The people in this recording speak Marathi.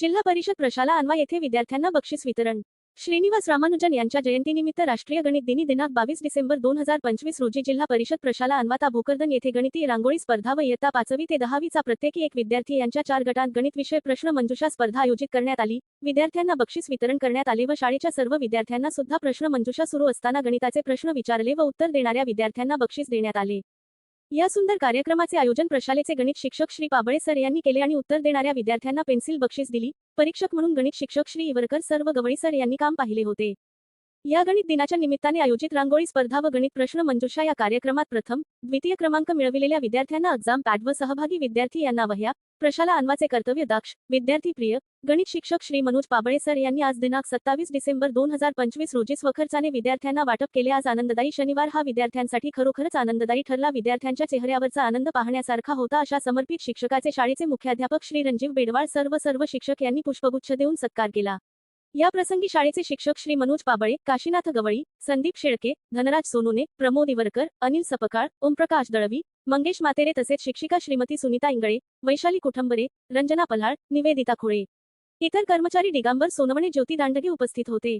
जिल्हा परिषद प्रशाला अन्वा येथे विद्यार्थ्यांना बक्षीस वितरण. श्रीनिवास रामानुजन यांच्या जयंतीनिमित्त राष्ट्रीय गणित दिनी दिनांक बावीस डिसेंबर दोन हजार पंचवीस रोजी जिल्हा परिषद प्रशाला अन्वाता भोकरदन येथे गणिती रांगोळी स्पर्धा व इयत्ता पाचवी ते दहावीचा प्रत्येकी एक विद्यार्थी यांच्या चार गटांत गणित विषय प्रश्न मंजुषा स्पर्धा आयोजित करण्यात आली. विद्यार्थ्यांना बक्षीस वितरण करण्यात आले व शाळेच्या सर्व विद्यार्थ्यांना सुद्धा प्रश्न मंजुषा सुरू असताना गणिताचे प्रश्न विचारले व उत्तर देणाऱ्या विद्यार्थ्यांना बक्षीस देण्यात आले. या सुंदर कार्यक्रमाचे आयोजन प्रशालेचे गणित शिक्षक श्री पाबळे सर यांनी केले आणि उत्तर देणाऱ्या विद्यार्थ्यांना पेन्सिल बक्षीस दिली. परीक्षक म्हणून गणित शिक्षक श्री इवरकर सर्व गवळी सर यांनी काम पाहिले होते. या गणित दिनाच्या निमित्ताने आयोजित रांगोळी स्पर्धा व गणित प्रश्न मंजुषा या कार्यक्रमात प्रथम द्वितीय क्रमांक मिळविलेल्या विद्यार्थ्यांना एक्झाम पॅड व सहभागी विद्यार्थी यांना वह्या प्रशाला अन्वाचे कर्तव्य दाक्ष विद्यार्थी प्रिय गणित शिक्षक श्री मनोज पाबळे सर यांनी आज दिनांक सत्तावीस डिसेंबर दोन हजार पंचवीस रोजी स्वखर्चाने विद्यार्थ्यांना वाटप केले. आज आनंददायी शनिवार हा विद्यार्थ्यांसाठी खरोखरच आनंददायी ठरला. विद्यार्थ्यांच्या चेहऱ्यावरचा आनंद पाहण्यासारखा होता अशा समर्पित शिक्षकाचे शाळेचे मुख्याध्यापक श्री रणजीव बेडवाळ सर्व सर्व शिक्षक यांनी पुष्पगुच्छ देऊन सत्कार केला. या प्रसंगी शाळेचे शिक्षक श्री मनोज पाबळे काशीनाथ गवळी संदीप शेळके धनराज सोनुने प्रमोद इवरकर अनिल सपकाळ ओमप्रकाश दळवी मंगेश मातेरे तसेच शिक्षिका श्रीमती सुनीता इंगळे वैशाली कुठंबरे रंजना पल्हाळ निवेदिता खोळे. इतर कर्मचारी दिगांबर सोनवणे ज्योती दांडगे उपस्थित होते.